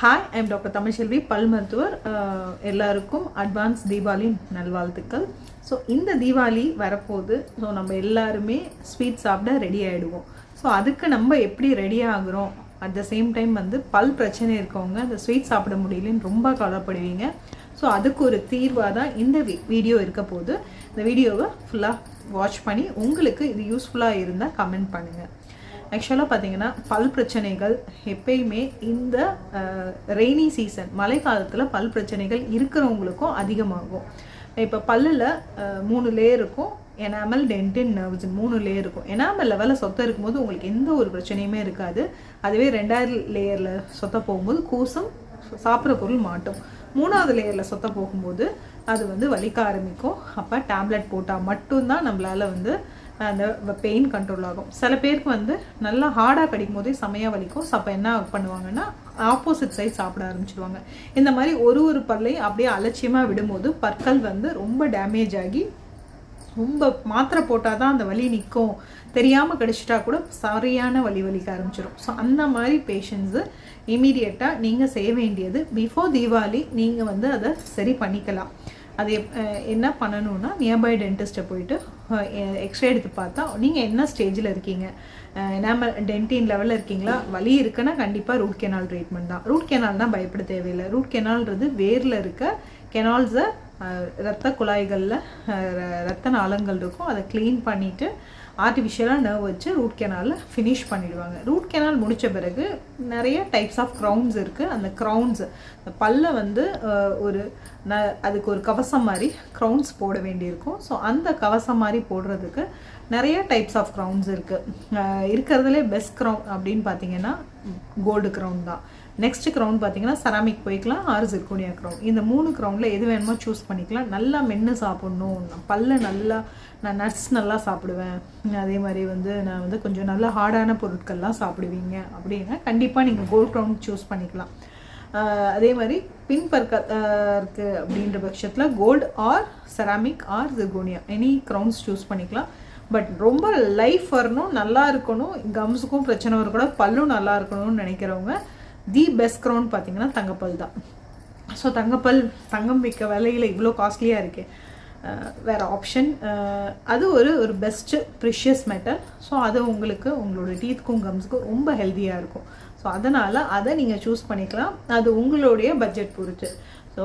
Hi I'm doctor Tamilselvi பல் மருத்துவர் எல்லாருக்கும் அட்வான்ஸ் தீபாவளி நல்வாழ்த்துக்கள். ஸோ இந்த தீபாவளி வரப்போகுது. ஸோ நம்ம எல்லாருமே ஸ்வீட் சாப்பிட ரெடி ஆகிடுவோம் ஸோ அதுக்கு நம்ம எப்படி ரெடி ஆகுறோம்? அட் த சேம் டைம் வந்து பல் பிரச்சனை இருக்கவங்க அந்த ஸ்வீட் சாப்பிட முடியலன்னு ரொம்ப கவலைப்படுவீங்க. ஸோ அதுக்கு ஒரு தீர்வாக தான் இந்த வீடியோ இருக்க போது இந்த வீடியோவை ஃபுல்லாக வாட்ச் பண்ணி உங்களுக்கு இது யூஸ்ஃபுல்லாக இருந்தால் கமெண்ட் பண்ணுங்கள் ஆக்சுவலாக பார்த்தீங்கன்னா பல் பிரச்சனைகள் எப்பயுமே இந்த ரெய்னி சீசன் மழை காலத்தில் பல் பிரச்சனைகள் இருக்கிறவங்களுக்கும் அதிகமாகும். இப்போ பல்லில் மூணு லேயர் இருக்கும். எனாமல் டென்டின் நர்வ்ஸ் மூணு லேயர் இருக்கும். எனாமல் லெவலில் சொத்தை இருக்கும்போது உங்களுக்கு எந்த ஒரு பிரச்சனையுமே இருக்காது. அதுவே ரெண்டாயிரம் லேயரில் சொத்தை போகும்போது கூசம் சாப்பிட்ற பொருள் மாட்டும். மூணாவது லேயரில் சொத்த போகும்போது அது வந்து வலிக்க ஆரம்பிக்கும். அப்போ டேப்லெட் போட்டால் மட்டும்தான் நம்மளால் வந்து அந்த பெயின் கண்ட்ரோல் ஆகும். சில பேருக்கு வந்து நல்லா ஹார்டாக கடிக்கும் போதே செமையாக வலிக்கும். ஸோ அப்போ என்ன பண்ணுவாங்கன்னா ஆப்போசிட் சைட் சாப்பிட ஆரம்பிச்சிடுவாங்க இந்த மாதிரி ஒரு ஒரு பல்லையும் அப்படியே அலட்சியமாக விடும்போது பற்கள் வந்து ரொம்ப டேமேஜ் ஆகி ரொம்ப மாத்திரை போட்டால் தான் அந்த வலி நிற்கும். தெரியாமல் கடிச்சிட்டா கூட சரியான வலி வலிக்க ஆரம்பிச்சிடும் ஸோ அந்த மாதிரி பேஷண்ட்ஸு இமீடியட்டாக நீங்கள் செய்ய வேண்டியது பிஃபோர் தீபாவளி நீங்கள் வந்து அதை சரி பண்ணிக்கலாம். அது என்ன பண்ணணும்னா நியர்பை டென்டிஸ்ட்டை போயிட்டு எக்ஸ்ரே எடுத்து பார்த்தா நீங்கள் என்ன ஸ்டேஜில் இருக்கீங்க? நம்ம டென்டின் லெவலில் இருக்கீங்களா? வலி இருக்குன்னா கண்டிப்பாக ரூட் கெனால் ட்ரீட்மெண்ட் தான். ரூட் கெனால் தான் பயப்பட தேவையில்லை. ரூட் கெனால்ன்றது வேரில் இருக்க கெனால்ஸை ரத்த குழாய்களில் ரத்த நாளங்கள் இருக்கும். அதை க்ளீன் பண்ணிவிட்டு ஆர்டிஃபிஷியலாக நர்வ் வச்சு ரூட் கெனாலில் ஃபினிஷ் பண்ணிவிடுவாங்க ரூட் கெனால் முடித்த பிறகு நிறைய டைப்ஸ் ஆஃப் க்ரௌன்ஸ் இருக்குது அந்த க்ரௌன்ஸ் அந்த பல்ல வந்து ஒரு ந அதுக்கு ஒரு கவசம் மாதிரி க்ரௌன்ஸ் போட வேண்டியிருக்கும். ஸோ அந்த கவசம் மாதிரி போடுறதுக்கு நிறைய டைப்ஸ் ஆஃப் க்ரௌன்ஸ் இருக்குது இருக்கிறதுலே பெஸ்ட் க்ரௌன் அப்படின்னு பார்த்தீங்கன்னா கோல்டு க்ரௌன் தான். நெக்ஸ்ட் க்ரௌன் பார்த்தீங்கன்னா செராமிக் போய்க்கலாம் ஆறு சிர்கோனியா க்ரௌன் இந்த மூணு க்ரௌனில் எது வேணுமோ சூஸ் பண்ணிக்கலாம். நல்லா மென்று சாப்பிட்ணும். நான் பல்ல நல்லா நான் நட்ஸ் நல்லா சாப்பிடுவேன். அதே மாதிரி வந்து நான் வந்து கொஞ்சம் நல்லா ஹார்டான பொருட்கள்லாம் சாப்பிடுவீங்க அப்படின்னா கண்டிப்பாக நீங்கள் கோல்ட் க்ரௌன் சூஸ் பண்ணிக்கலாம். அதே மாதிரி பின் இருக்குது அப்படின்ற பட்சத்தில் gold or ceramic or zirconia any crowns choose பண்ணிக்கலாம். பட் ரொம்ப லைஃப் வரணும் நல்லா இருக்கணும். கம்ஸுக்கும் பிரச்சனை வரக்கூடாது. பல்லும் நல்லா இருக்கணும்னு நினைக்கிறவங்க தி பெஸ்ட் க்ரௌன் பார்த்தீங்கன்னா தங்கப்பல் தான். ஸோ தங்கப்பல் தங்கம் விற்க விலையில் இவ்வளோ காஸ்ட்லியாக இருக்குது வேறு ஆப்ஷன் அது ஒரு ஒரு பெஸ்ட்டு ப்ரிஷியஸ் மெட்டல் ஸோ அது உங்களுக்கு உங்களோட டீத்துக்கும் கம்ஸுக்கும் ரொம்ப ஹெல்த்தியாக இருக்கும். ஸோ அதனால் அதை நீங்கள் சூஸ் பண்ணிக்கலாம். அது உங்களுடைய பட்ஜெட் பொறுத்து. ஸோ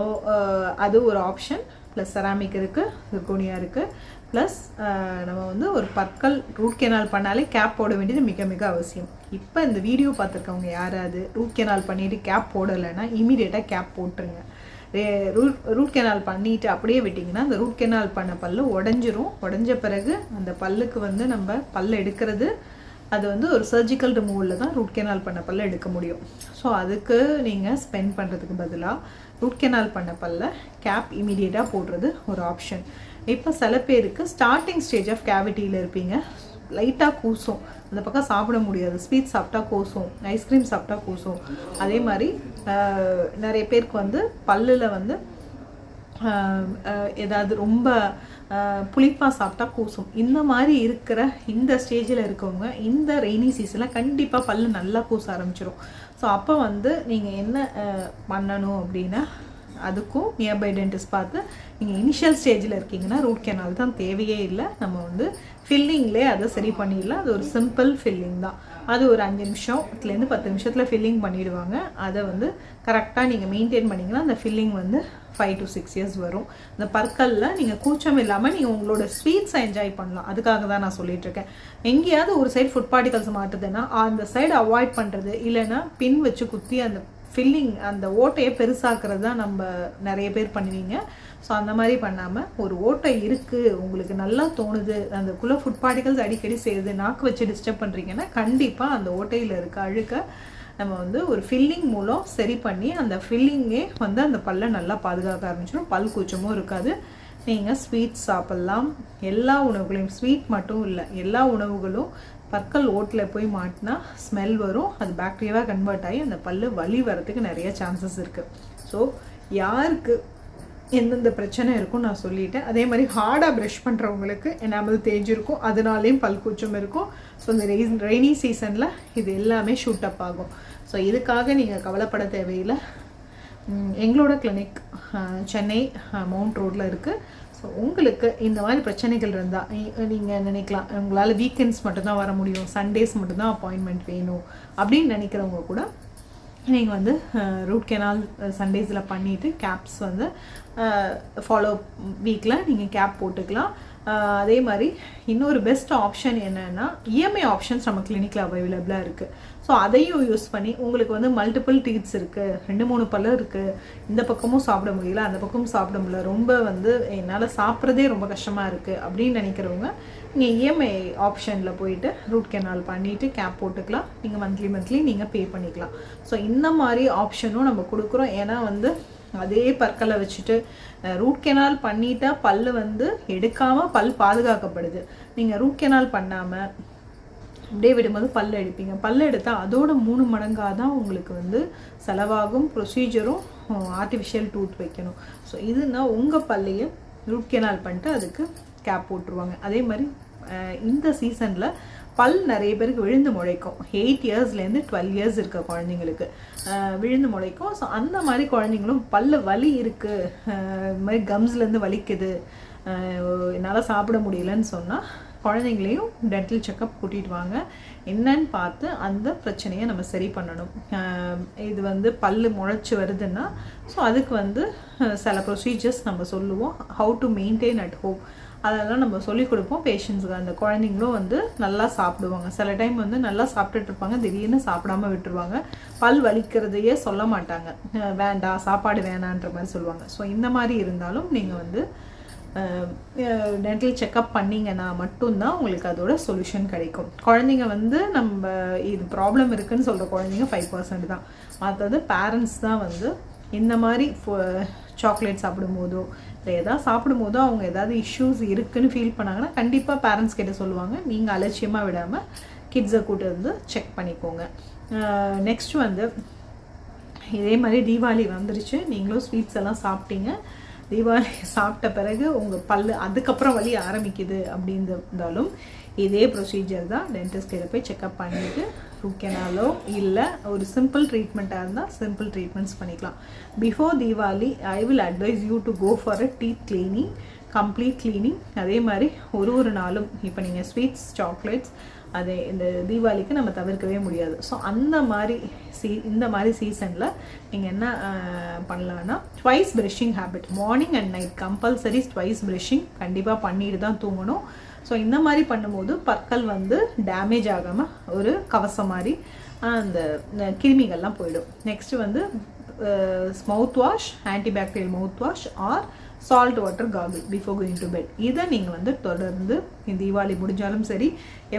அது ஒரு ஆப்ஷன் ப்ளஸ் செராமிக் இருக்குது சிர்கோனியா இருக்குது ப்ளஸ் நம்ம வந்து ஒரு பற்கள் ரூட் கெனால் பண்ணாலே கேப் போட வேண்டியது மிக மிக அவசியம். இப்போ இந்த வீடியோ பார்த்துருக்கவங்க யாராவது ரூட் கெனால் பண்ணிவிட்டு கேப் போடலைன்னா இமீடியட்டாக கேப் போட்டுருங்க. ரூட் ரூட் கெனால் பண்ணிட்டு அப்படியே விட்டிங்கன்னா அந்த ரூட் கெனால் பண்ண பல்லு உடஞ்சிரும். உடஞ்ச பிறகு அந்த பல்லுக்கு வந்து நம்ம பல் எடுக்கிறது அது வந்து ஒரு சர்ஜிக்கல் ரிமூவலில் தான் ரூட் கெனால் பண்ண பல்ல எடுக்க முடியும். ஸோ அதுக்கு நீங்கள் ஸ்பெண்ட் பண்ணுறதுக்கு பதிலாக ரூட் கெனால் பண்ண பல்ல கேப் இமீடியட்டாக போடுறது ஒரு ஆப்ஷன் இப்போ சில பேருக்கு ஸ்டார்டிங் ஸ்டேஜ் ஆஃப் கேவிட்டியில் இருப்பீங்க. லைட்டாக கூசும். அந்த பக்கம் சாப்பிட முடியாது. ஸ்வீட் சாப்பிட்டா கூசும். ஐஸ்கிரீம் சாப்பிட்டா கூசும். அதே மாதிரி நிறைய பேருக்கு வந்து பல்லில் வந்து ஏதாவது ரொம்ப புளிப்பாக சாப்பிட்டா கூசும். இந்த மாதிரி இருக்கிற இந்த ஸ்டேஜில் இருக்கவங்க இந்த ரெய்னி சீசனில் கண்டிப்பாக பல் நல்லா கூச ஆரம்பிச்சிடும் ஸோ அப்போ வந்து நீங்கள் என்ன பண்ணணும் அப்படின்னா அதுக்கும் நியர்பை டென்டிஸ்ட் பார்த்து நீங்கள் இனிஷியல் ஸ்டேஜில் இருக்கீங்கன்னா ரூட் கெனால் தான் தேவையே இல்லை. நம்ம வந்து ஃபில்லிங்லே அதை சரி பண்ணிடலாம். அது ஒரு சிம்பிள் ஃபில்லிங் தான். அது ஒரு அஞ்சு நிமிஷத்துலேருந்து பத்து நிமிஷத்தில் ஃபில்லிங் பண்ணிவிடுவாங்க அதை வந்து கரெக்டாக நீங்கள் மெயின்டைன் பண்ணிங்கன்னா அந்த ஃபில்லிங் வந்து ஃபைவ் டு சிக்ஸ் இயர்ஸ் வரும். இந்த பற்களில் நீங்கள் கூச்சம் இல்லாமல் நீங்கள் உங்களோட ஸ்வீட்ஸை என்ஜாய் பண்ணலாம். அதுக்காக தான் நான் சொல்லிகிட்ருக்கேன் எங்கேயாவது ஒரு சைடு ஃபுட் பார்ட்டிகல்ஸ் மாட்டுதுன்னா அந்த சைடு அவாய்ட் பண்ணுறது இல்லைன்னா பின் வச்சு குத்தி அந்த ஃபில்லிங் அந்த ஓட்டையை பெருசாக்குறது தான் நம்ம நிறைய பேர் பண்ணுவீங்க. ஸோ அந்த மாதிரி பண்ணாமல் ஒரு ஓட்டை இருக்குது உங்களுக்கு நல்லா தோணுது அந்த குள்ள ஃபுட் பார்ட்டிகல்ஸ் அடிக்கடி செய்யுது நாக்கு வச்சு டிஸ்டர்ப் பண்ணுறீங்கன்னா கண்டிப்பாக அந்த ஓட்டையில் இருக்க அழுக்க நம்ம வந்து ஒரு ஃபில்லிங் மூலம் சரி பண்ணி அந்த ஃபில்லிங்கே வந்து அந்த பல்லை நல்லா பாதுகாக்க ஆரம்பிச்சிடும் பல் கூச்சமும் இருக்காது. நீங்கள் ஸ்வீட் சாப்பிட்லாம். எல்லா உணவுகளையும் ஸ்வீட் மட்டும் இல்லை எல்லா உணவுகளும் பற்கள் ஓட்டில் போய் மாட்டினா ஸ்மெல் வரும். அது பாக்டீரியாவாக கன்வெர்ட் ஆகி அந்த பல் வலி வரத்துக்கு நிறைய சான்சஸ் இருக்குது ஸோ யாருக்கு எந்தெந்த பிரச்சனை இருக்கும் நான் சொல்லிட்டேன். அதே மாதிரி ஹார்டாக ப்ரஷ் பண்ணுறவங்களுக்கு எனாமல் தேஞ்சிருக்கும் அதனாலேயும் பல் கூச்சம் இருக்கும். ஸோ இந்த ரெய்னி சீசனில் இது எல்லாமே ஷூட் அப் ஆகும். ஸோ இதுக்காக நீங்கள் கவலைப்பட தேவையில்லை. எங்களோட கிளினிக் சென்னை மவுண்ட் ரோட்டில் இருக்குது ஸோ உங்களுக்கு இந்த மாதிரி பிரச்சனைகள் இருந்தால் நீங்கள் நினைக்கலாம் உங்களால் வீக்கெண்ட்ஸ் மட்டும்தான் வர முடியும் சண்டேஸ் மட்டும்தான் அப்பாயின்மெண்ட் வேணும் அப்படின்னு நினைக்கிறவங்க கூட நீங்கள் வந்து ரூட் கெனால் சண்டேஸில் பண்ணிவிட்டு கேப்ஸ் வந்து ஃபாலோ வீக்கில் நீங்கள் கேப் போட்டுக்கலாம். அதே மாதிரி இன்னொரு பெஸ்ட் ஆப்ஷன் என்னென்னா இஎம்ஐ ஆப்ஷன்ஸ் நம்ம கிளினிக்கில் அவைலபிளாக இருக்குது ஸோ அதையும் யூஸ் பண்ணி உங்களுக்கு வந்து மல்டிபிள் டீத்ஸ் இருக்குது ரெண்டு மூணு பழம் இருக்குது இந்த பக்கமும் சாப்பிட முடியல அந்த பக்கமும் சாப்பிட முடியல ரொம்ப வந்து என்னால் சாப்பிட்றதே ரொம்ப கஷ்டமாக இருக்குது அப்படின்னு நினைக்கிறவங்க நீங்கள் இஎம்ஐ ஆப்ஷனில் போயிட்டு ரூட் கெனால் பண்ணிவிட்டு கேப் போட்டுக்கலாம். நீங்கள் மந்த்லி மந்த்லி நீங்கள் பே பண்ணிக்கலாம். ஸோ இந்த மாதிரி ஆப்ஷனும் நம்ம கொடுக்குறோம். ஏன்னா வந்து அதே பற்களை வச்சுட்டு ரூட் கெனால் பண்ணிட்டா பல் வந்து எடுக்காமல் பல் பாதுகாக்கப்படுது. நீங்கள் ரூட் கெனால் பண்ணாமல் அப்படியே விடும்போது பல் எடுப்பீங்க. பல் எடுத்தால் அதோட மூணு மடங்காக தான் உங்களுக்கு வந்து செலவாகும் ப்ரொசீஜரும் ஆர்டிஃபிஷியல் டூத் வைக்கணும். ஸோ இதுனா உங்கள் பல்லையே ரூட் கெனால் பண்ணிட்டு அதுக்கு கேப் போட்டுருவாங்க. அதே மாதிரி இந்த சீசனில் பல் நிறைய பேருக்கு விழுந்து முளைக்கும். எயிட் இயர்ஸ்லேருந்து டுவெல் இயர்ஸ் இருக்க குழந்தைங்களுக்கு. விழுந்து முளைக்கும். ஸோ அந்த மாதிரி குழந்தைங்களும் பல்ல வலி இருக்குது இது மாதிரி கம்ஸ்லேருந்து வலிக்குது. என்னால் சாப்பிட முடியலன்னு சொன்னால் குழந்தைங்களையும் டென்டல் செக்கப் கூட்டிகிட்டு வாங்க. என்னன்னு பார்த்து அந்த பிரச்சனையை நம்ம சரி பண்ணணும். இது வந்து பல் முளைச்சி வருதுன்னா ஸோ அதுக்கு வந்து சில ப்ரொசீஜர்ஸ் நம்ம சொல்லுவோம். How to maintain at home அதெல்லாம் நம்ம சொல்லிக் கொடுப்போம் பேஷண்ட்ஸுக்கு அந்த குழந்தைங்களும் வந்து நல்லா சாப்பிடுவாங்க. சில டைம் வந்து நல்லா சாப்பிட்டுட்டு இருப்பாங்க. திடீர்னு சாப்பிடாம விட்டுருவாங்க. பல் வலிக்கிறதையே சொல்ல மாட்டாங்க. வேண்டாம் சாப்பாடு வேணான்ற மாதிரி சொல்லுவாங்க. ஸோ இந்த மாதிரி இருந்தாலும் நீங்கள் வந்து டென்டல் செக்கப் பண்ணிங்கன்னா மட்டும்தான் உங்களுக்கு அதோட சொல்யூஷன் கிடைக்கும். குழந்தைங்க வந்து நம்ம இது ப்ராப்ளம் இருக்குன்னு சொல்கிற குழந்தைங்க ஃபைவ் பர்சன்ட் தான். மற்றது பேரண்ட்ஸ் தான் வந்து இந்த மாதிரி சாக்லேட் சாப்பிடும்போதோ இல்லை எதாவது சாப்பிடும்போதோ அவங்க ஏதாவது இஷ்யூஸ் இருக்குன்னு ஃபீல் பண்ணாங்கன்னா கண்டிப்பாக பேரண்ட்ஸ் கிட்ட சொல்லுவாங்க. நீங்கள் அலட்சியமாக விடாமல் கிட்ஸை கூட்டு வந்து செக் பண்ணிக்கோங்க. நெக்ஸ்ட் வந்து இதே மாதிரி தீபாவளி வந்துருச்சு. நீங்களும் ஸ்வீட்ஸ் எல்லாம் சாப்பிட்டீங்க. தீபாவளி சாப்பிட்ட பிறகு உங்கள் பல்லு அதுக்கப்புறம் வலி ஆரம்பிக்குது அப்படின்னு இருந்தாலும் இதே ப்ரொசீஜர் தான் டென்டிஸ்ட் கிட்ட போய் செக்அப் பண்ணிட்டு ரூட் கெனாலோ இல்லை ஒரு சிம்பிள் ட்ரீட்மெண்ட்டாக இருந்தால் சிம்பிள் ட்ரீட்மெண்ட்ஸ் பண்ணிக்கலாம். Before Deepavali I will advise you to go for a teeth cleaning complete cleaning அதே மாதிரி ஒரு ஒரு நாளும் இப்போ நீங்கள் ஸ்வீட்ஸ் சாக்லேட்ஸ் அதே இந்த தீபாவளிக்கு நம்ம தவிர்க்கவே முடியாது. ஸோ அந்த மாதிரி சீ இந்த மாதிரி சீசனில் நீங்கள் என்ன பண்ணலான்னா twice brushing habit morning and night compulsory twice brushing கண்டிப்பாக பண்ணிட்டு தான் தூங்கணும். ஸோ இந்த மாதிரி பண்ணும்போது பற்கள் வந்து டேமேஜ் ஆகாமல் ஒரு கவசம் மாதிரி அந்த கிருமிகள்லாம் போயிடும். நெக்ஸ்ட்டு வந்து mouthwash antibacterial mouthwash or salt water gargle before going to bed இதை நீங்கள் வந்து தொடர்ந்து தீபாவளி முடிஞ்சாலும் சரி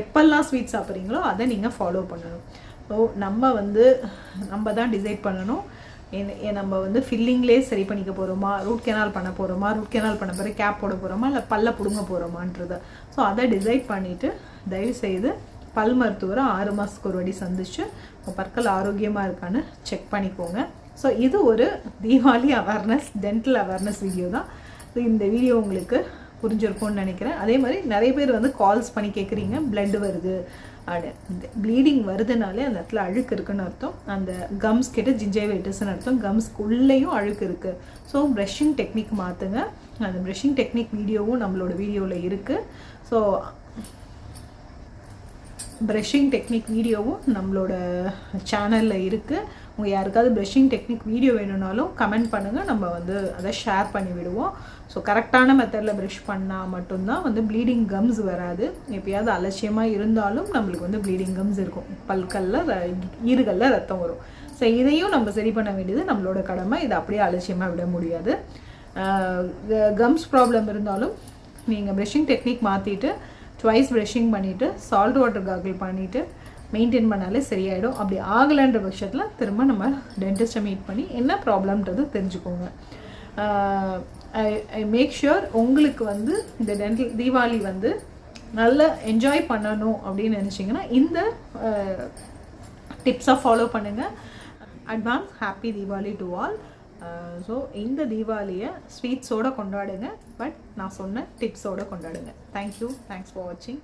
எப்பெல்லாம் ஸ்வீட் சாப்பிட்றீங்களோ அதை நீங்கள் ஃபாலோ பண்ணணும். ஸோ நம்ம வந்து நம்ம தான் டிசைட் பண்ணணும். நம்ம வந்து ஃபில்லிங்லேயே சரி பண்ணிக்க போகிறோமா ரூட் கெனால் பண்ண போகிறோமா ரூட் கெனால் பண்ண பிறகு கேப் போட போகிறோமா இல்லை பல்ல பிடுங்க போகிறோமான்றத ஸோ அதை டிசைட் பண்ணிவிட்டு தயவுசெய்து பல் மருத்துவரை ஆறு மாதத்துக்கு ஒரு வாட்டி சந்திச்சு உங்கள் பற்கள் ஆரோக்கியமாக இருக்கான்னு செக் பண்ணிக்கோங்க. ஸோ இது ஒரு Deepavali awareness dental awareness video தான். இந்த வீடியோ உங்களுக்கு புரிஞ்சிருக்கும்னு நினைக்கிறேன். அதே மாதிரி நிறைய பேர் வந்து கால்ஸ் பண்ணி கேட்குறீங்க பிளட் வருது. ப்ளீடிங் வருதுனாலே அந்த இடத்துல அழுக்கு இருக்குன்னு அர்த்தம். அந்த கம்ஸ் கிட்ட ஜிஞ்சைவைட்டிஸ்னு அர்த்தம். கம்ஸ்க்குள்ளேயும் அழுக்கு இருக்குது ஸோ ப்ரெஷ்ஷிங் டெக்னிக் மாற்றுங்க அந்த ப்ரெஷ்ஷிங் டெக்னிக் வீடியோவும் நம்மளோட வீடியோவில் இருக்குது ஸோ ப்ரெஷ்ஷிங் டெக்னிக் வீடியோவும் நம்மளோட சேனலில் இருக்குது உங்கள் யாருக்காவது ப்ரெஷ்ஷிங் டெக்னிக் வீடியோ வேணும்னாலும் கமெண்ட் பண்ணுங்கள் நம்ம வந்து அதை ஷேர் பண்ணி விடுவோம். ஸோ கரெக்டான மெத்தடில் ப்ரஷ் பண்ணால் மட்டும்தான் வந்து ப்ளீடிங் கம்ஸ் வராது. எப்பயாவது அலட்சியமாக இருந்தாலும் நம்மளுக்கு வந்து ப்ளீடிங் கம்ஸ் இருக்கும். பல்கல்ல ஈறுகளில் ரத்தம் வரும். ஸோ இதையும் நம்ம சரி பண்ண வேண்டியது நம்மளோட கடமை. இதை அப்படியே அலட்சியமாக விட முடியாது. கம்ஸ் ப்ராப்ளம் இருந்தாலும் நீங்கள் ப்ரெஷ்ஷிங் டெக்னிக் மாற்றிட்டு ட்வைஸ் ப்ரெஷிங் பண்ணிவிட்டு சால்ட் வாட்டர் காகிள் பண்ணிவிட்டு மெயின்டைன் பண்ணாலே சரியாயிடும். அப்படி ஆகலைன்ற பட்சத்தில் திரும்ப நம்ம டென்டிஸ்ட்டை மீட் பண்ணி என்ன ப்ராப்ளம்ன்றது தெரிஞ்சுக்கோங்க. ஐ மேக் ஷுர் உங்களுக்கு வந்து இந்த டென்டல் தீபாவளி வந்து நல்ல என்ஜாய் பண்ணணும் அப்படின்னு நினச்சிங்கன்னா இந்த டிப்ஸை ஃபாலோ பண்ணுங்கள் advance happy Deepavali to all so இந்த தீபாவளியை ஸ்வீட்ஸோடு கொண்டாடுங்க பட் நான் சொன்ன டிப்ஸோடு கொண்டாடுங்க. தேங்க்யூ தேங்க்ஸ் ஃபார் வாட்சிங்